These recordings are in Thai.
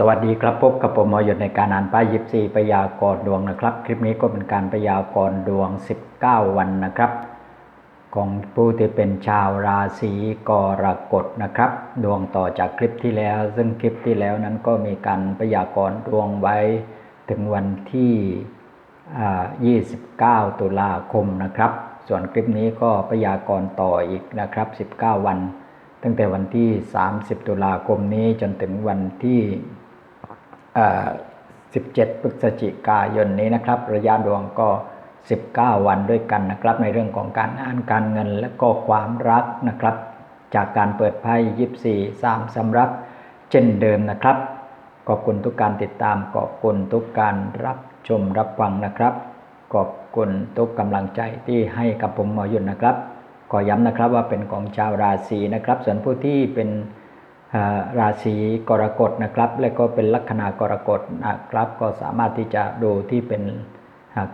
สวัสดีครับพบกับผมหมอหยดในการอ่านป้ายยิปซีพยากรณ์ดวงนะครับ คลิปนี้ก็เป็นการพยากรณ์ดวง 19 วันนะครับ ของผู้ที่เป็นชาวราศีกรกฎนะครับ ดวงต่อจากคลิปที่แล้ว ซึ่งคลิปที่แล้วนั้นก็มีการพยากรณ์ดวงไว้ถึงวันที่อ่า29 ตุลาคมนะครับ ส่วนคลิปนี้ก็พยากรณ์ต่ออีกนะครับ 19 วัน ตั้งแต่วันที่ 30 ตุลาคมนี้จนถึงวันที่ 17พฤศจิกายนนี้นะครับ ระยะดวงก็ 19 วันด้วยกันนะครับ ในเรื่องของการงานการเงินและก็ความรักนะครับ จากการเปิดไพ่ยิปซีสามสำรับเช่นเดิมนะครับ ขอบคุณทุกการติดตามขอบคุณทุกการรับชมรับฟังนะครับ ขอบคุณทุกกำลังใจที่ให้กับผมหมอยุนนะครับ ขอย้ำนะครับว่าเป็นของชาวราศีนะครับ ส่วนผู้ที่เป็น ราศีกรกฎนะครับ และก็เป็นลัคนากรกฎนะครับ ก็สามารถที่จะดูที่เป็น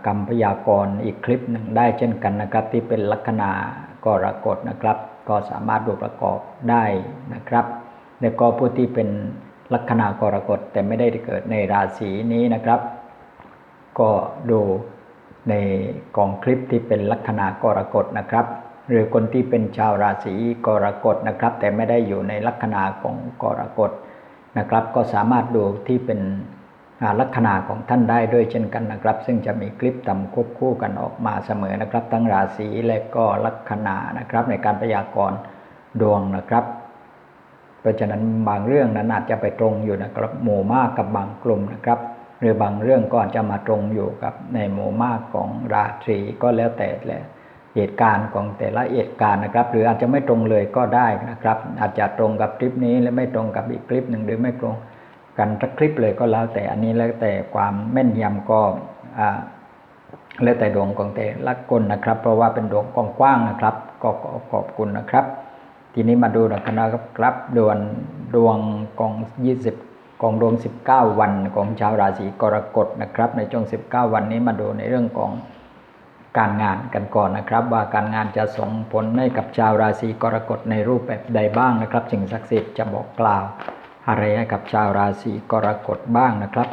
กรรมพยากรณ์อีกคลิปหนึ่งได้เช่นกันนะครับ ที่เป็นลัคนากรกฎนะครับ ก็สามารถดูประกอบได้นะครับแล้วก็ผู้ที่เป็นลัคนากรกฎแต่ไม่ได้เกิดในราศีนี้นะครับ ก็ดูในกองคลิปที่เป็นลัคนากรกฎนะครับ หรือคนที่เป็นชาวราศีกรกฎนะครับ แต่ไม่ได้อยู่ในลัคนาของกรกฎนะครับ ก็สามารถดูที่เป็นลัคนาของท่านได้ด้วยเช่นกันนะครับ ซึ่งจะมีคลิปทำควบคู่กันออกมาเสมอนะครับ ทั้งราศีและก็ลัคนานะครับ ในการพยากรณ์ดวงนะครับ เพราะฉะนั้นบางเรื่องนั้นอาจจะไปตรงอยู่นะครับหมู่มากกับบางกลุ่มนะครับ หรือบางเรื่องก็อาจจะมาตรงอยู่กับในหมู่มากของราตรีก็แล้วแต่แหละ เหตุการณ์ของแต่ละเหตุการณ์นะครับ หรืออาจจะไม่ตรงเลยก็ได้นะครับ อาจจะตรงกับคลิปนี้และไม่ตรงกับอีกคลิปหนึ่งหรือไม่ตรงกันสักคลิปเลยก็แล้ว แต่อันนี้แล้วแต่ความแม่นยำก็แล้วแต่ดวงของแต่ละคนนะครับ เพราะว่าเป็นดวงกว้างๆนะครับ ก็ขอขอบคุณนะครับ ทีนี้มาดูนะครับครับดวงดวงกอง 20กองดวง 19 วันของชาวราศีกรกฎนะครับ ในช่วง 19 วันนี้มาดูในเรื่องของ การงานกันก่อนนะครับ ว่าการงานจะส่งผลให้กับชาวราศีกรกฎในรูปแบบใดบ้างนะครับสิ่งศักดิ์สิทธิ์จะบอกกล่าว อะไรให้กับชาวราศีกรกฎบ้างนะครับ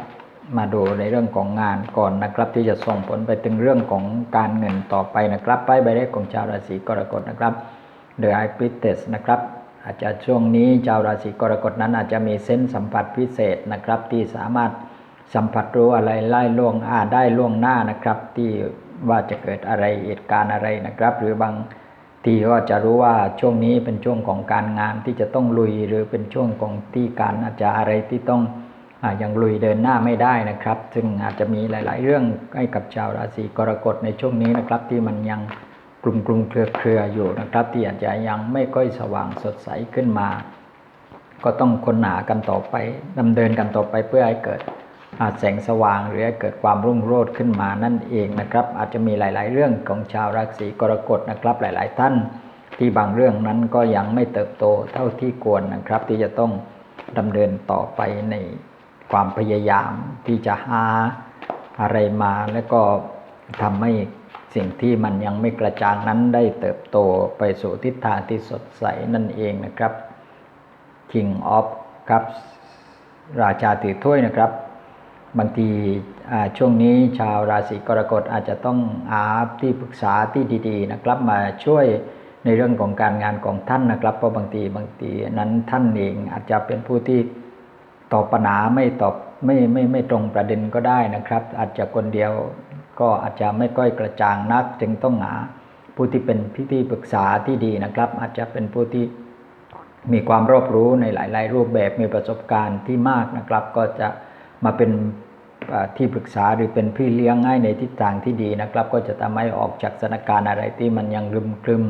มาดูในเรื่องของงานก่อนนะครับ ที่จะส่งผลไปถึงเรื่องของการเงินต่อไปนะครับไปใบแรกของชาวราศีกรกฎนะครับเดอะไอพิเตสนะครับอาจจะช่วงนี้ชาวราศีกรกฎนั้นอาจจะมีเส้นสัมผัสพิเศษนะครับ ที่สามารถสัมผัสรู้อะไรไล่ล่วงอาได้ล่วงหน้านะครับ ที่ ว่าจะเกิดอะไรเหตุการณ์อะไรนะครับ หรือบางทีก็จะรู้ว่าช่วงนี้เป็นช่วงของการงานที่จะต้องลุยหรือเป็นช่วงของที่การอาจจะอะไรที่ต้องอยังลุยเดินหน้าไม่ได้นะครับ ซึ่งอาจจะมีหลาย ๆ เรื่องให้กับชาวราศีกรกฎในช่วงนี้นะครับ ที่มันยังกลุ่มกลุ่มเครือเครือๆอยู่นะครับ ที่อาจจะยังไม่ค่อยสว่างสดใสขึ้นมา ก็ต้องค้นหากันต่อไปดำเนินกันต่อไปเพื่อให้เกิด แสงสว่างหรือเกิดความรุ่งโรจน์ขึ้นมานั่นเองนะครับ อาจจะมีหลาย ๆ เรื่องของชาวราศีกรกฎนะครับหลาย ๆ ท่าน ที่บางเรื่องนั้นก็ยังไม่เติบโตเท่าที่ควรนะครับ ที่จะต้องดำเนินต่อไปในความพยายามที่จะหาอะไรมาแล้วก็ทำให้สิ่งที่มันยังไม่กระจ่างนั้นได้เติบโตไปสู่ทิศทางที่สดใสนั่นเองนะครับ King of ครับราชาถือถ้วยนะครับ บางทีช่วงนี้ชาวราศีกรกฎอาจจะต้องหาที่ปรึกษาที่ดีๆนะครับ มาช่วยในเรื่องของการงานของท่านนะครับ เพราะบางทีบางทีนั้นท่านเองอาจจะเป็นผู้ที่ตอบปัญหาไม่ตอบไม่ไม่ไม่ตรงประเด็นก็ได้นะครับ อาจจะคนเดียวก็อาจจะไม่ค่อยกระจ่างนัก จึงต้องหาผู้ที่เป็นพิธีปรึกษาที่ดีนะครับ อาจจะเป็นผู้ที่มีความรอบรู้ในหลาย ๆ รูปแบบมีประสบการณ์ที่มากนะครับ ก็จะมาเป็น ที่ปรึกษาหรือเป็นพี่เลี้ยงให้ในทิศทางที่ดีนะครับ ก็จะทำให้ออกจากสถานการณ์อะไรที่มันยังรึมครึม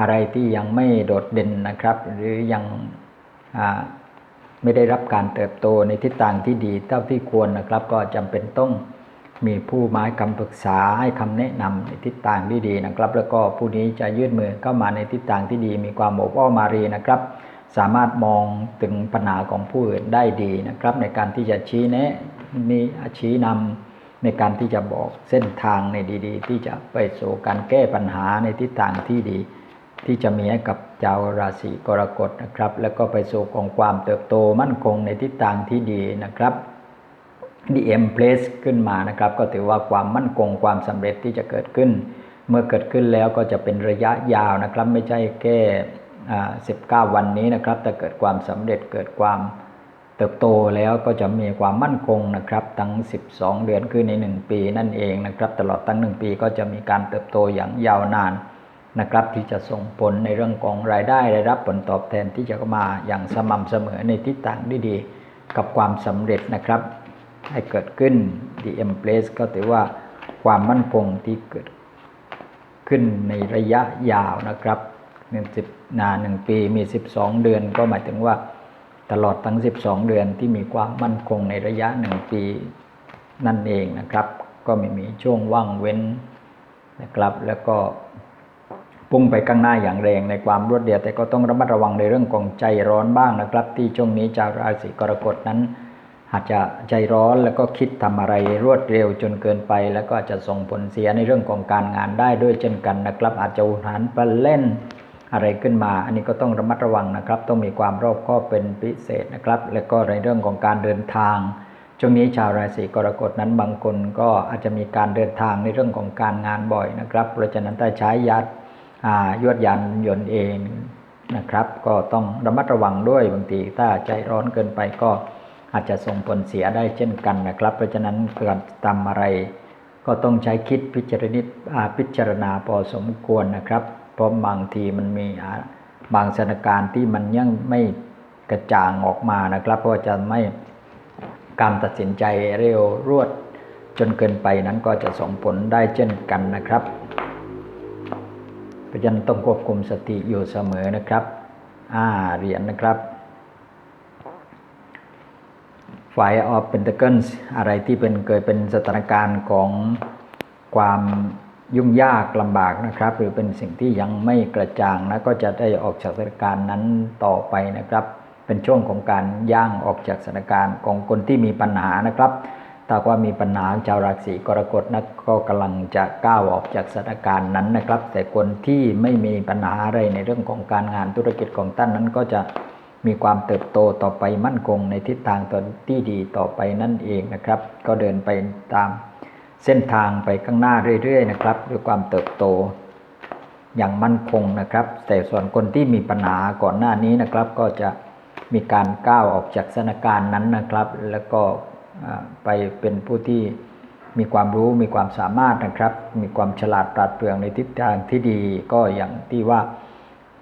อะไรที่ยังไม่โดดเด่นนะครับ หรือยังไม่ได้รับการเติบโตในทิศทางที่ดีเท่าที่ควรนะครับ ก็จำเป็นต้องมีผู้มาให้คำปรึกษาให้คำแนะนำในทิศทางที่ดีนะครับ แล้วก็ผู้นี้จะยื่นมือเข้ามาในทิศทางที่ดี มีความโอบอ้อมอารีนะครับ สามารถมองถึงปัญหาของผู้อื่นได้ดีนะครับ ในการที่จะชี้แนะนี่ชี้นำในการที่จะบอกเส้นทางในดี ๆ ที่จะไปสู่การแก้ปัญหาในทิศทางที่ดี ที่จะมีให้กับชาวราศีกรกฎนะครับ แล้วก็ไปสู่ของความเติบโตมั่นคงในทิศทางที่ดีนะครับ DM place ขึ้นมานะครับ ก็ถือว่าความมั่นคงความสำเร็จที่จะเกิดขึ้น เมื่อเกิดขึ้นแล้วก็จะเป็นระยะยาวนะครับ ไม่ใช่แค่ 19 วันนี้นะครับแต่เกิดความสำเร็จเกิดความเติบโตแล้วก็จะมีความมั่นคงนะครับทั้ง 12 เดือนคือใน 1 ปีนั่นเองนะครับตลอดทั้ง 1 ปีก็จะมีการเติบโตอย่างยาวนานนะครับที่จะส่งผลในเรื่องของรายได้ได้รับผลตอบแทนที่จะมาอย่างสม่ำเสมอในทิศทางที่ดีกับความสำเร็จนะครับ ให้เกิดขึ้น DM Place ก็ถือว่าความมั่นคงที่เกิดขึ้นในระยะยาวนะครับ หนึ่งสิบนาหนึ่งปีมี12เดือน ก็หมายถึงว่าตลอดทั้ง12เดือนที่มีความมั่นคงในระยะหนึ่งปีนั่นเองนะครับ ก็ไม่มีช่วงว่างเว้นนะครับ แล้วก็พุ่งไปข้างหน้าอย่างแรงในความรวดเร็วแต่ก็ต้องระมัดระวังในเรื่องของใจร้อนบ้างนะครับ ที่ช่วงนี้ชาวราศีกรกฎนั้น อาจจะใจร้อนแล้วก็คิดทำอะไรรวดเร็วจนเกินไป แล้วก็อาจจะส่งผลเสียในเรื่องของการงานได้ด้วยเช่นกันนะครับ อาจจะอุทานไปเล่น อะไรขึ้นมา อันนี้ก็ต้องระมัดระวังนะครับ ต้องมีความรอบคอบเป็นพิเศษนะครับ แล้วก็ในเรื่องของการเดินทางช่วงนี้ชาวราศีกรกฎนั้นบางคนก็อาจจะมีการเดินทางในเรื่องของการงานบ่อยนะครับ เพราะฉะนั้นถ้าใช้ยัดยวดยานยนต์เองนะครับ ก็ต้องระมัดระวังด้วยบางทีถ้าใจร้อนเกินไปก็อาจจะส่งผลเสียได้เช่นกันนะครับ เพราะฉะนั้นการทำอะไร ก็ต้องใช้คิดพิจารณาอ่าพิจารณาพอสมควรนะครับ ราะบางทีมันมีบางสถานการณ์ที่มันยังไม่กระจ่างออกมานะครับเพราะจะไม่การตัดสินใจเร็วรวดจนเกินไปนั้นก็จะส่งผลได้เช่นกันนะครับเพราะฉะนั้นต้องควบคุมสติอยู่เสมอนะครับอ่าเหรียญนะครับฝ่ายออฟเป็นตะเกิลอะไรที่เป็นเกิดเป็นสถานการณ์ของความ ยุ่งยากลำบากนะครับ หรือเป็นสิ่งที่ยังไม่กระจ่างนะก็จะได้ออกจากสถานการณ์นั้นต่อไปนะครับ เป็นช่วงของการย่างออกจากสถานการณ์ของคนที่มีปัญหานะครับถ้าว่ามีปัญหาชาวราศีกรกฎนะก็กำลังจะก้าวออกจากสถานการณ์นั้นนะครับ แต่คนที่ไม่มีปัญหาอะไรในเรื่องของการงานธุรกิจของท่านนั้นก็จะมีความเติบโตต่อไปมั่นคงในทิศทางตนที่ดีต่อไปนั่นเองนะครับ ก็เดินไปตาม เส้นทางไปข้างหน้าเรื่อยๆนะครับ ด้วยความเติบโตอย่างมั่นคงนะครับ แต่ส่วนคนที่มีปัญหาก่อนหน้านี้นะครับ ก็จะมีการก้าวออกจากสถานการณ์นั้นนะครับ แล้วก็ไปเป็นผู้ที่มีความรู้มีความสามารถนะครับ มีความฉลาดปราดเปรื่องในทิศทางที่ดีก็อย่างที่ว่า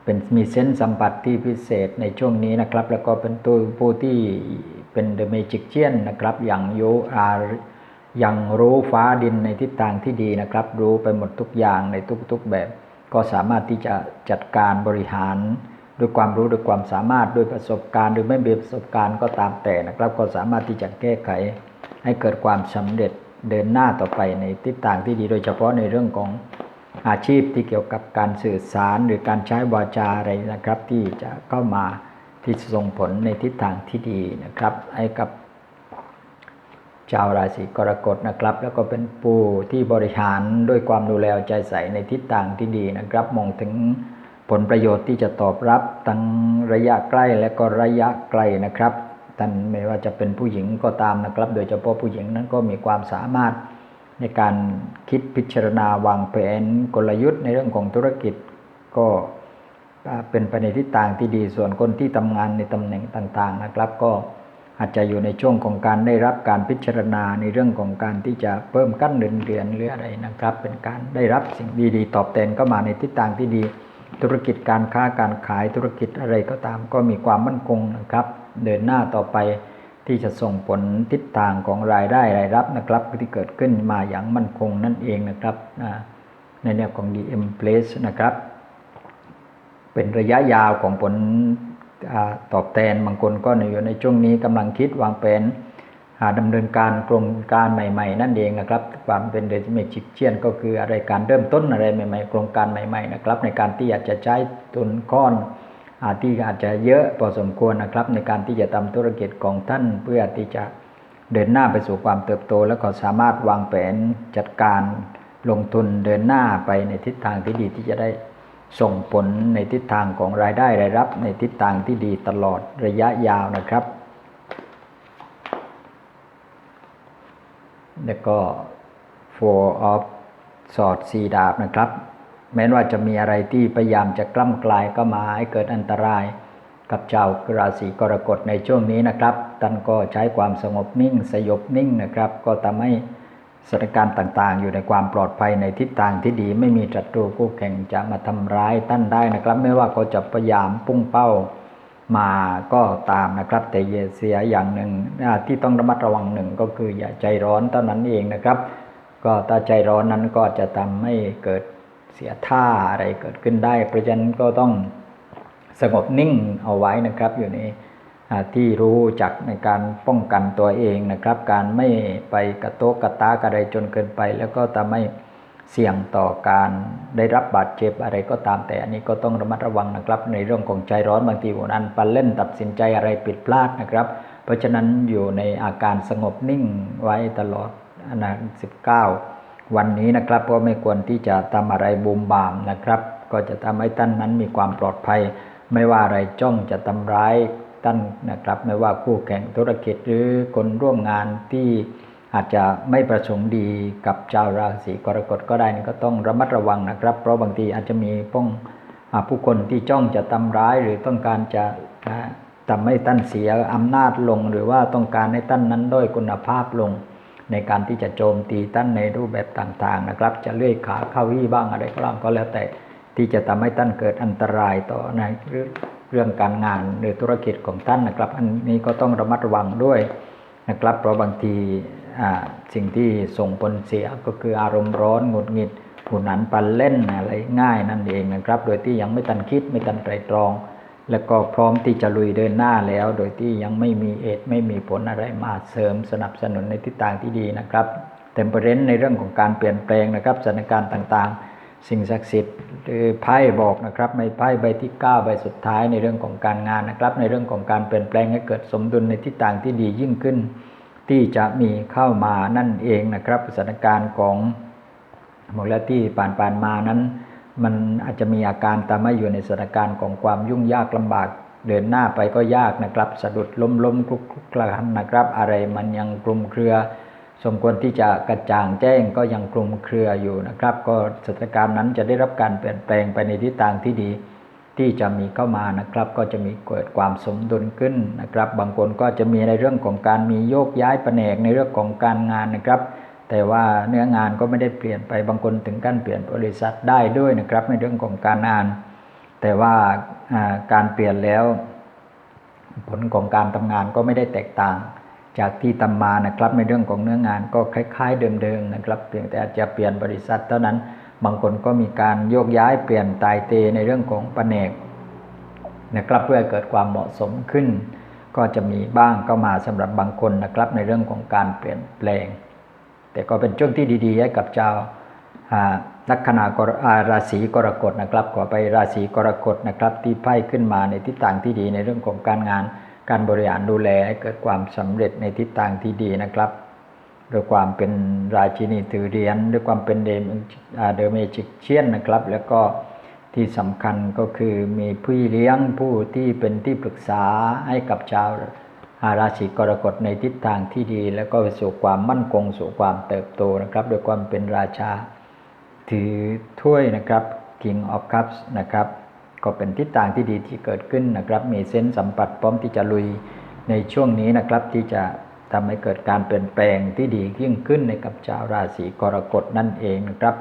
เป็นมีเซนสัมผัสที่พิเศษในช่วงนี้นะครับ แล้วก็เป็นตัวผู้ที่เป็นเดอะเมจิกเชียนนะครับอย่างโยอา ยังรู้ฟ้าดินในทิศทางที่ดีนะครับ รู้ไปหมดทุกอย่างในทุกๆแบบ ก็สามารถที่จะจัดการบริหารด้วยความรู้ด้วยความสามารถด้วยประสบการณ์ หรือไม่มีประสบการณ์ก็ตามแต่นะครับ ก็สามารถที่จะแก้ไข ให้เกิดความสำเร็จเดินหน้าต่อไปในทิศทางที่ดี โดยเฉพาะในเรื่องของอาชีพที่เกี่ยวกับการสื่อสารหรือการใช้วาจาอะไรนะครับ ที่จะเข้ามาที่ส่งผลในทิศทางที่ดีนะครับ ให้กับ ชาวราศีกรกฎนะครับ แล้วก็เป็นผู้ที่บริหารด้วยความดูแลใจใส่ในทิศทางที่ดีนะครับ มองถึงผลประโยชน์ที่จะตอบรับทั้งระยะใกล้และก็ระยะไกลนะครับท่านไม่ว่าจะเป็นผู้หญิงก็ตามนะครับ โดยเฉพาะผู้หญิงนั้นก็มีความสามารถในการคิดพิจารณาวางแผนกลยุทธ์ในเรื่องของธุรกิจก็เป็นไปในทิศทางที่ดีส่วนคนที่ทำงานในตำแหน่งต่างๆนะครับ ก็ อาจจะอยู่ในช่วงของการได้รับการพิจารณาในเรื่องของการที่จะเพิ่มขั้นเดือนเดือนหรืออะไรนะครับ เป็นการได้รับสิ่งดีๆ ตอบแทนก็มาในทิศทางที่ดี ธุรกิจการค้าการขายธุรกิจอะไรก็ตาม ก็มีความมั่นคงนะครับ เดินหน้าต่อไปที่จะส่งผลทิศทางของรายได้รายรับนะครับที่เกิดขึ้นมาอย่างมั่นคงนั่นเองนะครับในแนวของ DM Place นะครับ เป็นระยะยาวของผล ตอบแทนบางคนก็อยู่ในช่วงนี้กำลังคิดวางแผนหาดำเนินการโครงการใหม่ ๆ นั่นเองนะครับ ความเป็นเดจิเมจิกเชียนก็คืออะไรการเริ่มต้นอะไรใหม่ๆ โครงการใหม่ๆนะครับ ในการที่อาจจะใช้ทุนก้อนอาที่อาจจะเยอะพอสมควรนะครับ ในการที่จะทำธุรกิจของท่านเพื่อที่จะเดินหน้าไปสู่ความเติบโต แล้วก็สามารถวางแผนจัดการลงทุนเดินหน้าไปในทิศทางที่ดีที่จะได้ ส่งผลในทิศทางของรายได้รายรับในทิศทางที่ดีตลอดระยะยาวนะครับ แล้วก็ four of สอดสีดาบนะครับ แม้ว่าจะมีอะไรที่พยายามจะกล้ำกลายก็มาให้เกิดอันตรายกับชาวราศีกรกฎในช่วงนี้นะครับ ท่านก็ใช้ความสงบนิ่งสยบนิ่งนะครับ ก็ทำให้ สถานการณ์ต่างๆ อยู่ในความปลอดภัยในทิศทางที่ดีไม่มีศัตรูคู่แข่งจะมาทำร้ายท่านได้นะครับ ไม่ว่าเขาจะพยายามพุ่งเป้ามาก็ตามนะครับ แต่อย่าเสียอย่างหนึ่งที่ต้องระมัดระวังหนึ่งก็คืออย่าใจร้อนเท่านั้นเองนะครับ ก็ถ้าใจร้อนนั้นก็จะทำให้เกิดเสียท่าอะไรเกิดขึ้นได้ เพราะฉะนั้นก็ต้องสงบนิ่งเอาไว้นะครับอยู่ใน ที่รู้จักในการป้องกันตัวเองนะครับ การไม่ไปกระโตกกระตากอะไรจนเกินไป แล้วก็ทำให้เสี่ยงต่อการได้รับบาดเจ็บอะไรก็ตามแต่อันนี้ก็ต้องระมัดระวังนะครับ ในเรื่องของใจร้อนบางทีวันนั้นปันเล่นตัดสินใจอะไรผิดพลาดนะครับ เพราะฉะนั้นอยู่ในอาการสงบนิ่งไว้ตลอดอนาน19วันนี้นะครับก็ไม่ควรที่จะทำอะไรบูมบามนะครับ ก็จะทำให้ท่านนั้นมีความปลอดภัย ไม่ว่าอะไรจ้องจะทำร้าย ท่านนะครับไม่ว่าคู่แข่งธุรกิจหรือคนร่วมงานที่อาจจะไม่ประสงค์ดีกับชาวราศีกรกฎก็ได้นี่ก็ต้องระมัดระวังนะครับ เพราะบางทีอาจจะมีป้องผู้คนที่จ้องจะทำร้ายหรือต้องการจะทำให้ท่านเสียอำนาจลง หรือว่าต้องการให้ท่านนั้นด้อยคุณภาพลง ในการที่จะโจมตีท่านในรูปแบบต่างๆนะครับ จะเลื่อยขาเข้าวี่บ้างอะไรก็ตามก็แล้วแต่ที่จะทำให้ท่านเกิดอันตรายต่อในหรือ เรื่องการงานหรือธุรกิจของท่านนะครับ อันนี้ก็ต้องระมัดระวังด้วยนะครับ เพราะบางทีสิ่งที่ส่งผลเสียก็คืออารมณ์ร้อนหงุดหงิดหุนันปันเล่นอะไรง่ายนั่นเองนะครับ โดยที่ยังไม่ทันคิดไม่ทันไตรตรอง แล้วก็พร้อมที่จะลุยเดินหน้าแล้ว โดยที่ยังไม่มีเอตไม่มีผลอะไรมาเสริมสนับสนุนในทิศทางที่ดีนะครับเต็มเประเด็นในเรื่องของการเปลี่ยนแปลงนะครับสถานการณ์ต่างๆ สิ่งศักดิ์สิทธิ์หรือไพ่บอกนะครับในไพ่ใบที่ 9 ใบสุดท้ายในเรื่องของการงานนะครับ ในเรื่องของการเปลี่ยนแปลงให้เกิดสมดุลในทิศทางที่ดียิ่งขึ้น ที่จะมีเข้ามานั่นเองนะครับสถานการณ์ของหมดแล้วที่ผ่านๆมานั้น มันอาจจะมีอาการตามมาอยู่ในสถานการณ์ของความยุ่งยากลำบากเดินหน้าไปก็ยากนะครับ สะดุดล้มล้มคลุกคลุกคลานนะครับ อะไรมันยังกลุ่มเครือ สมควรที่จะกระจ่างแจ้งก็ยังกลุ่มเครืออยู่นะครับ ก็สถานการณ์นั้นจะได้รับการเปลี่ยนแปลงไปในทิศทางที่ดีที่จะมีเข้ามานะครับ ก็จะมีเกิดความสมดุลขึ้นนะครับ บางคนก็จะมีในเรื่องของการมีโยกย้ายแผนกในเรื่องของการงานนะครับ แต่ว่าเนื้องานก็ไม่ได้เปลี่ยนไปบางคนถึงขั้นเปลี่ยนบริษัทได้ด้วยนะครับ ในเรื่องของการงาน แต่ว่าการเปลี่ยนแล้ว ผลของการทำงานก็ไม่ได้แตกต่าง จากที่ทำมานะครับในเรื่องของเนื้องานก็คล้าย ๆ เดิมๆนะครับเพียงแต่อาจจะเปลี่ยนบริษัทเท่านั้นบางคนก็มีการโยกย้ายเปลี่ยนตายเตในเรื่องของแผนกนะครับเพื่อเกิดความเหมาะสมขึ้น ก็จะมีบ้างก็มาสำหรับบางคนนะครับในเรื่องของการเปลี่ยนแปลง แต่ก็เป็นช่วงที่ดีๆให้กับชาวลัคนาราศีกรกฎนะครับขอไปราศีกรกฎนะครับที่ไพ่ขึ้นมาในทิศทางที่ดีในเรื่องของการงาน การบริหารดูแลให้เกิดความสำเร็จในทิศทางที่ดีนะครับด้วยความเป็นราชินีถือเหรียญด้วยความเป็นเดมเดเมจิกเชียนนะครับ แล้วก็ที่สำคัญก็คือมีผู้เลี้ยงผู้ที่เป็นที่ปรึกษาให้กับชาวอาราศีกรกฎในทิศทางที่ดี แล้วก็ไปสู่ความมั่นคงสู่ความเติบโตนะครับด้วยความเป็นราชาถือถ้วยนะครับ King of Cups นะครับ ก็เป็นทิศทางที่ดีที่เกิดขึ้นนะครับ มีเส้นสัมผัสพร้อมที่จะลุยในช่วงนี้นะครับ ที่จะทำให้เกิดการเปลี่ยนแปลงที่ดียิ่งขึ้นในกับชาวราศีกรกฎนั่นเองนะครับ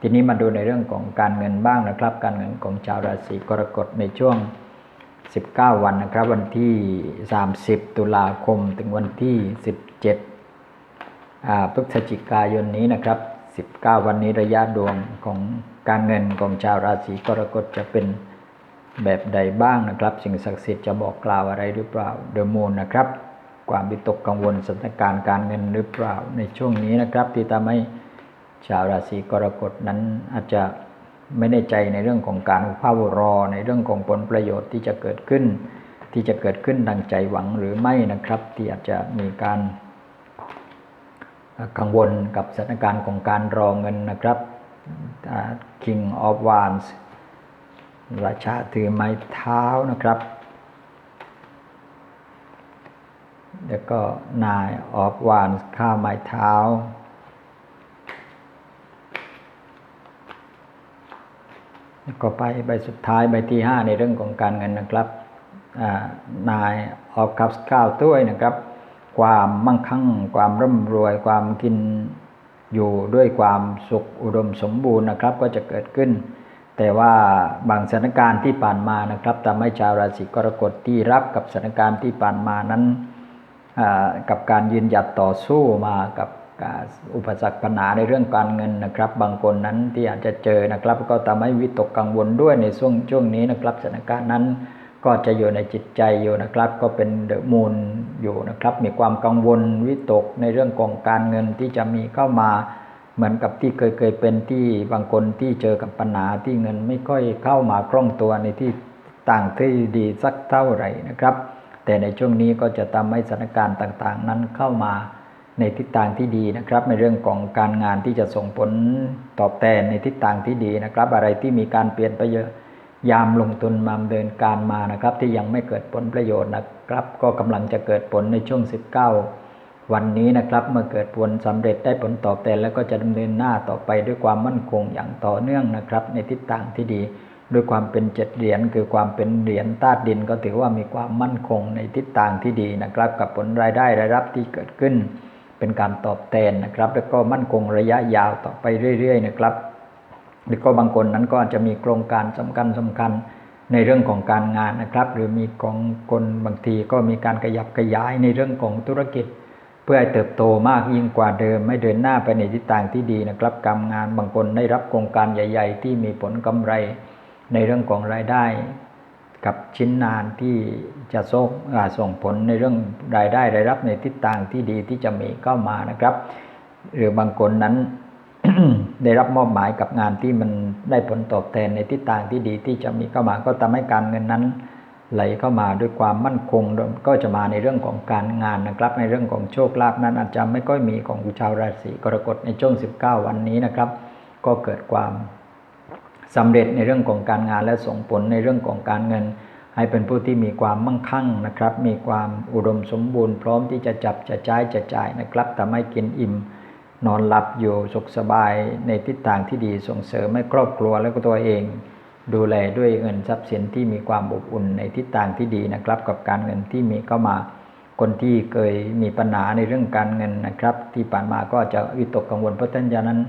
ทีนี้มาดูในเรื่องของการเงินบ้างนะครับ การเงินของชาวราศีกรกฎในช่วง 19 วันนะครับ วันที่ 30 ตุลาคมถึงวันที่ 17พฤศจิกายนนี้นะครับ 19 วันนี้ระยะดวงของการเงินของชาวราศีกรกฎจะเป็น แบบใดบ้างนะครับ สิ่งศักดิ์สิทธิ์จะบอกกล่าวอะไรหรือเปล่าเดอะมูนนะครับ ความวิตกกังวลสถานการณ์การเงินหรือเปล่า ในช่วงนี้นะครับ ที่ทำให้ชาวราศีกรกฎนั้นอาจจะไม่แน่ใจในเรื่องของการเฝ้ารอ ในเรื่องของผลประโยชน์ที่จะเกิดขึ้น ที่จะเกิดขึ้นดังใจหวังหรือไม่นะครับ ที่อาจจะมีการกังวลกับสถานการณ์ของการรอเงินนะครับ King of Wands ราชาถือไม้เท้านะครับ แล้วก็นายออฟวานข้าวไม้เท้า แล้วก็ไปใบสุดท้ายใบที่5ในเรื่องของการเงินนะครับ นายออฟคัพข้าวถ้วยนะครับ ความมั่งคั่ง ความร่ำรวย ความกินอยู่ด้วยความสุขอุดมสมบูรณ์นะครับ ก็จะเกิดขึ้น แต่ว่าบางสถานการณ์ที่ผ่านมานะครับทำให้ชาวราศีกรกฎที่รับกับสถานการณ์ที่ผ่านมานั้นกับการยืนหยัดต่อสู้มากับอุปสรรคปัญหาในเรื่องการเงินนะครับ บางคนนั้นที่อาจจะเจอนะครับ ก็ทำให้วิตกกังวลด้วยในช่วงช่วงนี้นะครับสถานการณ์นั้นก็จะอยู่ในจิตใจอยู่นะครับ ก็เป็นเดอะมูลอยู่นะครับ มีความกังวลวิตกในเรื่องของการเงินที่จะมีเข้ามา เหมือนกับที่เคยเคยเป็นที่บางคนที่เจอกับปัญหาที่เงินไม่ค่อยเข้ามาคล่องตัวในที่ต่างที่ดีสักเท่าไหร่นะครับ แต่ในช่วงนี้ก็จะทำให้สถานการณ์ต่างๆ นั้นเข้ามาในทิศทางที่ดีนะครับ ในเรื่องของการงานที่จะส่งผลตอบแทนในทิศทางที่ดีนะครับ อะไรที่มีการเปลี่ยนไปเยอะยามลงทุนมาดำเนินการมานะครับ ที่ยังไม่เกิดผลประโยชน์นะครับ ก็กำลังจะเกิดผลในช่วง 19 วันนี้นะครับเมื่อเกิดผลสำเร็จได้ผลตอบแทนแล้วก็จะดำเนินหน้าต่อไปด้วยความมั่นคงอย่างต่อเนื่องนะครับ ในทิศทางที่ดีด้วยความเป็นเจ็ดเหรียญคือความเป็นเหรียญธาตุดินก็ถือว่ามีความมั่นคงในทิศทางที่ดีนะครับ กับผลรายได้รายรับที่เกิดขึ้น เป็นการตอบแทนนะครับ แล้วก็มั่นคงระยะยาวต่อไปเรื่อย ๆ นะครับแล้วก็บางคนนั้นก็อาจจะมีโครงการสำคัญสำคัญในเรื่องของการงานนะครับ หรือมีของคนบางทีก็มีการขยับขยายในเรื่องของธุรกิจ พื่อให้เติบโตมากยิ่งกว่าเดิม ไม่เดินหน้าไปในทิศทางที่ดีนะครับการมงานบางคนได้รับโครงการใหญ่ ๆ ที่มีผลกำไรในเรื่องของรายได้ กับชิ้นงานที่จะส่งส่งผลในเรื่องรายได้รายรับในทิศทางที่ดีที่จะมีเข้ามานะครับ หรือบางคนนั้นได้รับมอบหมายกับงานที่มันได้ผลตอบแทนในทิศทางที่ดีที่จะมีเข้ามาก็ทำให้การเงินนั้น ไหลเข้ามาด้วยความมั่นคงก็จะมาในเรื่องของการงานนะครับ ในเรื่องของโชคลาภนั้นอาจจะไม่ค่อยมีของชาวราศีกรกฎในช่วง 19 วันนี้นะครับ ก็เกิดความสำเร็จในเรื่องของการงานและส่งผลในเรื่องของการเงิน ให้เป็นผู้ที่มีความมั่งคั่งนะครับ มีความอุดมสมบูรณ์พร้อมที่จะจับจะจ่ายจะจ่ายนะครับทำให้กินอิ่มนอนหลับอยู่สุขสบายในทิศทางที่ดีส่งเสริมให้ครอบครัวและก็ตัวเอง ดูแลด้วยเงินทรัพย์สินที่มีความอบอุ่นในทิศทางที่ดีนะครับ กับการเงินที่มีเข้ามาคนที่เคยมีปัญหาในเรื่องการเงินนะครับ ที่ผ่านมาก็จะวิตกกังวลเพราะฉะนั้น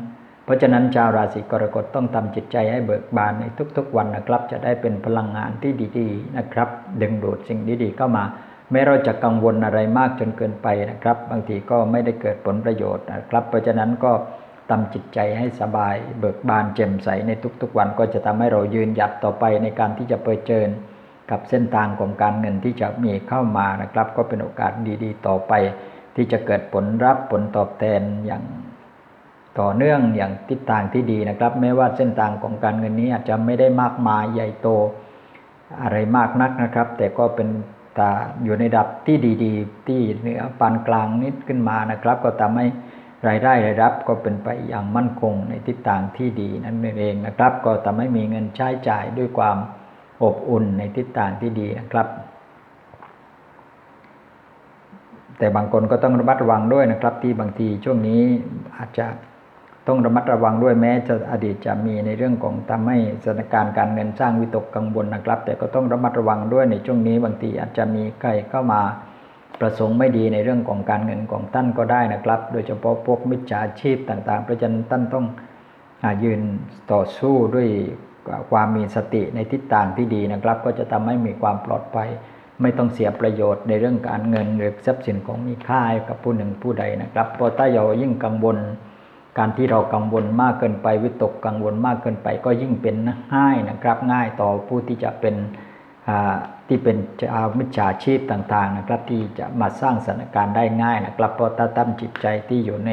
เพราะฉะนั้นชาวราศีกรกฎต้องทำจิตใจให้เบิกบานในทุกๆวันนะครับ จะได้เป็นพลังงานที่ดีๆนะครับ ดึงดูดสิ่งดีๆเข้ามาแม้เราจะกังวลอะไรมากจนเกินไปนะครับ บางทีก็ไม่ได้เกิดผลประโยชน์นะครับ เพราะฉะนั้นก็ ทำจิตใจให้สบาย เบิกบานแจ่มใสในทุกๆวันก็จะทำให้เรายืนหยัดต่อไปในการที่จะเผชิญกับเส้นทางของการเงินที่จะมีเข้ามานะครับ ก็เป็นโอกาสดีๆ ต่อไป ที่จะเกิดผลรับผลตอบแทนอย่างต่อเนื่องอย่างทิศทางที่ดีนะครับ แม้ว่าเส้นทางของการเงินนี้อาจจะไม่ได้มากมายใหญ่โตอะไรมากนักนะครับ แต่ก็เป็นตาอยู่ในดับที่ดี ๆ ที่เหนือปานกลางนิดขึ้นมานะครับ ก็ทำให้ รายได้รายรับก็เป็นไปอย่างมั่นคงในทิศทางที่ดีนั่นเองนะครับ ก็ทำให้มีเงินใช้จ่ายด้วยความอบอุ่นในทิศทางที่ดีนะครับ แต่บางคนก็ต้องระมัดระวังด้วยนะครับ ที่บางทีช่วงนี้อาจจะต้องระมัดระวังด้วยแม้จะอดีตจะมีในเรื่องของทำให้สถานการณ์การเงินสร้างวิตกกังวลนะครับ แต่ก็ต้องระมัดระวังด้วยในช่วงนี้บางทีอาจจะมีใครเข้ามา ประสงค์ไม่ดีในเรื่องของการเงินของท่านก็ได้นะครับ โดยเฉพาะพวกมิจฉาชีพต่างๆ เพราะฉะนั้นท่านต้องอยืนต่อสู้ด้วยความมีสติในทิศทางที่ดีนะครับ ก็จะทำให้มีความปลอดภัย ไม่ต้องเสียประโยชน์ในเรื่องการเงินหรือทรัพย์สินของมีค่ากับผู้หนึ่งผู้ใดนะครับเพราะถ้าเรายิ่งกังวล การที่เรากังวลมากเกินไปวิตกกังวลมากเกินไป ก็ยิ่งเป็นง่ายนะครับ ง่ายต่อผู้ที่จะเป็น ที่เป็นชาวมิจฉาชีพต่าง ๆ นะครับ ที่จะมาสร้างสถานการณ์ได้ง่ายนะครับเพราะถ้าตั้งจิตใจที่อยู่ใน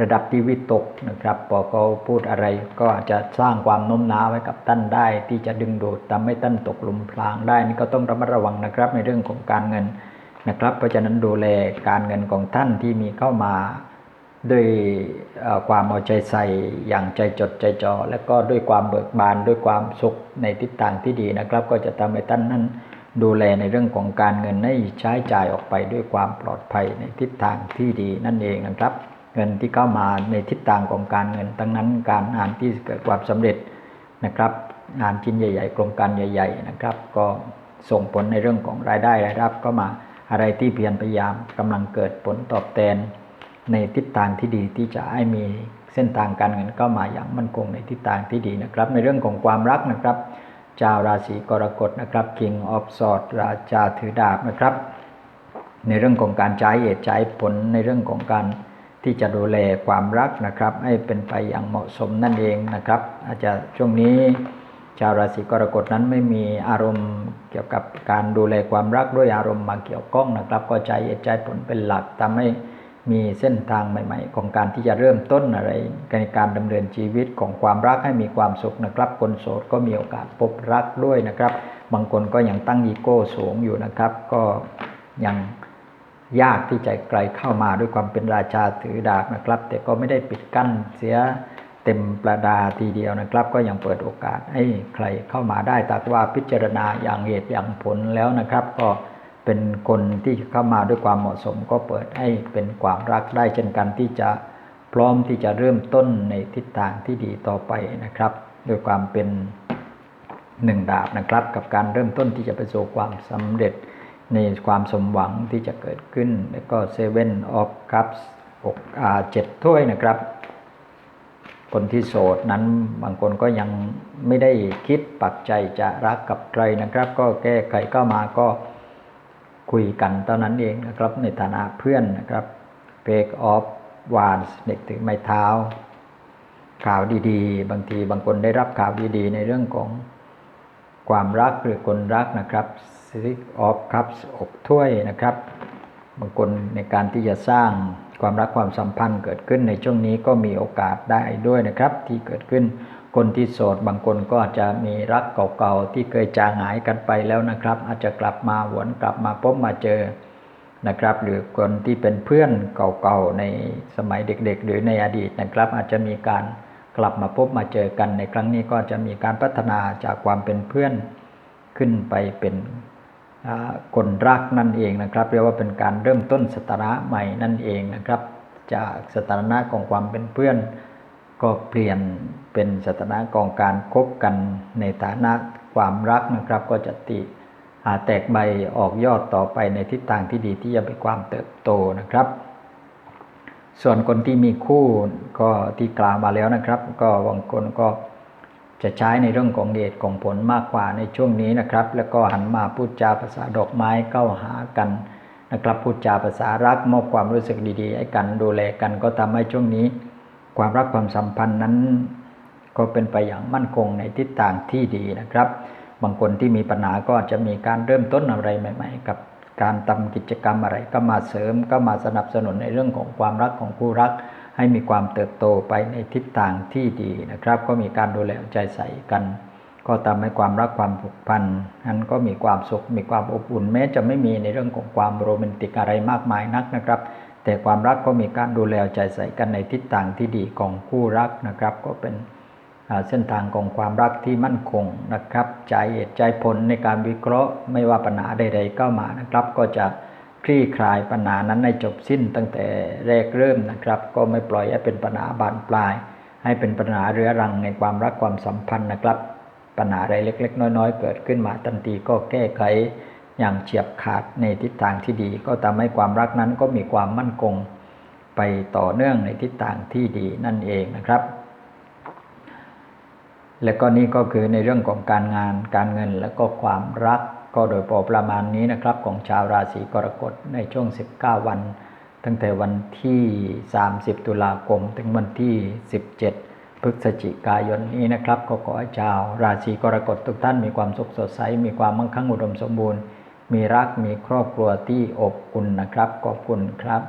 ระดับที่วิตกนะครับพอเขาพูดอะไรก็อาจจะสร้างความโน้มน้าวไว้กับท่านได้ ที่จะดึงดูดทำให้ท่านตกหลุมพรางได้นี่ก็ต้องระมัดระวังนะครับในเรื่องของการเงินนะครับ เพราะฉะนั้นดูแลการเงินของท่านที่มีเข้ามา ด้วยความเอาใจใส่อย่างใจจดใจจ่อและก็ด้วยความเบิกบานด้วยความสุขในทิศทางที่ดีนะครับ ก็จะทำให้ท่านนั้นดูแลในเรื่องของการเงินให้ใช้จ่ายออกไปด้วยความปลอดภัยในทิศทางที่ดีนั่นเองนะครับ เงินที่เข้ามาในทิศทางของการเงินทั้งนั้นการงานที่เกิดความสำเร็จนะครับงานชิ้นใหญ่ ๆ โครงการใหญ่ ๆ นะครับ ก็ส่งผลในเรื่องของรายได้รายรับก็มาอะไรที่เพียรพยายามกำลังเกิดผลตอบแทน ในทิศทางที่ดีที่จะให้มีเส้นทางการเงินเข้ามาอย่างมั่นคงในทิศทางที่ดีนะครับ ในเรื่องของความรักนะครับชาวราศีกรกฎนะครับ King of Swords ราชาถือดาบนะครับ ในเรื่องของการใช้เหตุใช้ผลในเรื่องของการที่จะดูแลความรักนะครับ ให้เป็นไปอย่างเหมาะสมนั่นเองนะครับ อาจจะช่วงนี้ ชาวราศีกรกฎนั้นไม่มีอารมณ์เกี่ยวกับการดูแลความรักด้วยอารมณ์มาเกี่ยวข้องนะครับ ก็ใจเหตุใจผลเป็นหลักทำให้ มีเส้นทางใหม่ ๆ ของการที่จะเริ่มต้นอะไรในการดำเนินชีวิตของความรักให้มีความสุขนะครับ คนโสดก็มีโอกาสพบรักด้วยนะครับ บางคนก็ยังตั้งอีโก้สูงอยู่นะครับ ก็ยังยากที่จะไกลเข้ามาด้วยความเป็นราชาถือดาบนะครับ แต่ก็ไม่ได้ปิดกั้นเสียเต็มประดาทีเดียวนะครับ ก็ยังเปิดโอกาสให้ใครเข้ามาได้แต่ว่าพิจารณาอย่างเหตุอย่างผลแล้วนะครับ ก็ เป็นคนที่เข้ามาด้วยความเหมาะสม ก็เปิดให้เป็นความรักได้เช่นกันที่จะพร้อมที่จะเริ่มต้นในทิศทางที่ดีต่อไปนะครับด้วยความเป็นหนึ่งดาบนะครับ กับการเริ่มต้นที่จะไปสู่ความสำเร็จในความสมหวังที่จะเกิดขึ้น แล้วก็เซเว่นออฟคัพหกอาเจ็ดถ้วยนะครับ คนที่โสดนั้นบางคนก็ยังไม่ได้คิดปักใจจะรักกับใครนะครับ ก็แก้ไขเข้ามาก็ คุยกันเท่านั้นเองนะครับในฐานะเพื่อนนะครับเ a กออฟวานเด็กถือไม้เท้า ข่าวดีๆ บางทีบางคนได้รับข่าวดีๆ ในเรื่องของความรักหรือคนรักนะครับ Six of Cups อกถ้วยนะครับ บางคนในการที่จะสร้างความรักความสัมพันธ์เกิดขึ้นในช่วงนี้ก็มีโอกาสได้ด้วยนะครับที่เกิดขึ้น คนที่โสดบางคนก็อาจจะมีรักเก่าๆที่เคยจางหายกันไปแล้วนะครับ อาจจะกลับมาหวนกลับมาพบมาเจอนะครับ หรือคนที่เป็นเพื่อนเก่าๆในสมัยเด็กๆ หรือในอดีตนะครับ อาจจะมีการกลับมาพบมาเจอกันในครั้งนี้ก็จะมีการพัฒนาจากความเป็นเพื่อนขึ้นไปเป็นคนรักนั่นเองนะครับ เรียกว่าเป็นการเริ่มต้นสถานะใหม่นั่นเองนะครับ จากสถานะของความเป็นเพื่อน ก็เปลี่ยนเป็นสถานะของการคบกันในฐานะความรักนะครับ ก็จะติอาแตกใบออกยอดต่อไปในทิศทางที่ดีที่จะเป็นความเติบโตนะครับ ส่วนคนที่มีคู่ก็ที่กล่าวมาแล้วนะครับ ก็บางคนก็จะใช้ในเรื่องของเหตุของผลมากกว่าในช่วงนี้นะครับ แล้วก็หันมาพูดจาภาษาดอกไม้เข้าหากันนะครับพูดจาภาษารักมอบความรู้สึกดีๆให้กันดูแลกันก็ทำให้ช่วงนี้ ความรักความสัมพันธ์นั้น ก็เป็นไปอย่างมั่นคงในทิศทางที่ดีนะครับ บางคนที่มีปัญหาก็จะมีการเริ่มต้นอะไรใหม่ ๆ กับการทำกิจกรรมอะไรก็มาเสริมก็มาสนับสนุนในเรื่องของความรักของคู่รัก ให้มีความเติบโตไปในทิศทางที่ดีนะครับ ก็มีการดูแลใจใส่กัน ก็ทำให้ความรักความผูกพันนั้นก็มีความสุขมีความอบอุ่นแม้จะไม่มีในเรื่องของความโรแมนติกอะไรมากมายนักนะครับ แต่ความรักก็มีการดูแลเอาใจใส่กันในทิศทางที่ดีของคู่รักนะครับ ก็เป็นเส้นทางของความรักที่มั่นคงนะครับใจเหตุใจผลในการวิเคราะห์ไม่ว่าปัญหาใดๆก็มานะครับ ก็จะคลี่คลายปัญหานั้นให้จบสิ้นตั้งแต่แรกเริ่มนะครับ ก็ไม่ปล่อยให้เป็นปัญหาบานปลาย ให้เป็นปัญหาเรื้อรังในความรักความสัมพันธ์นะครับ ปัญหาอะไรเล็ก ๆ น้อย ๆ เกิดขึ้นมาทันทีก็แก้ไข อย่างเฉียบขาดในทิศทางที่ดี ก็ทำให้ความรักนั้นก็มีความมั่นคงไปต่อเนื่องในทิศทางที่ดีนั่นเองนะครับ และก็นี่ก็คือในเรื่องของการงานการเงินและก็ความรักก็โดยพอประมาณนี้นะครับ ของชาวราศีกรกฎในช่วง 19 วัน ตั้งแต่วันที่ 30 ตุลาคม ถึงวันที่ 17 พฤศจิกายนนี้นะครับ ก็ขอให้ชาวราศีกรกฎทุกท่านมีความสุขสดใส มีความมั่งคั่งอุดมสมบูรณ์ มีรักมีครอบครัวที่อบอุ่นนะครับขอบคุณครับ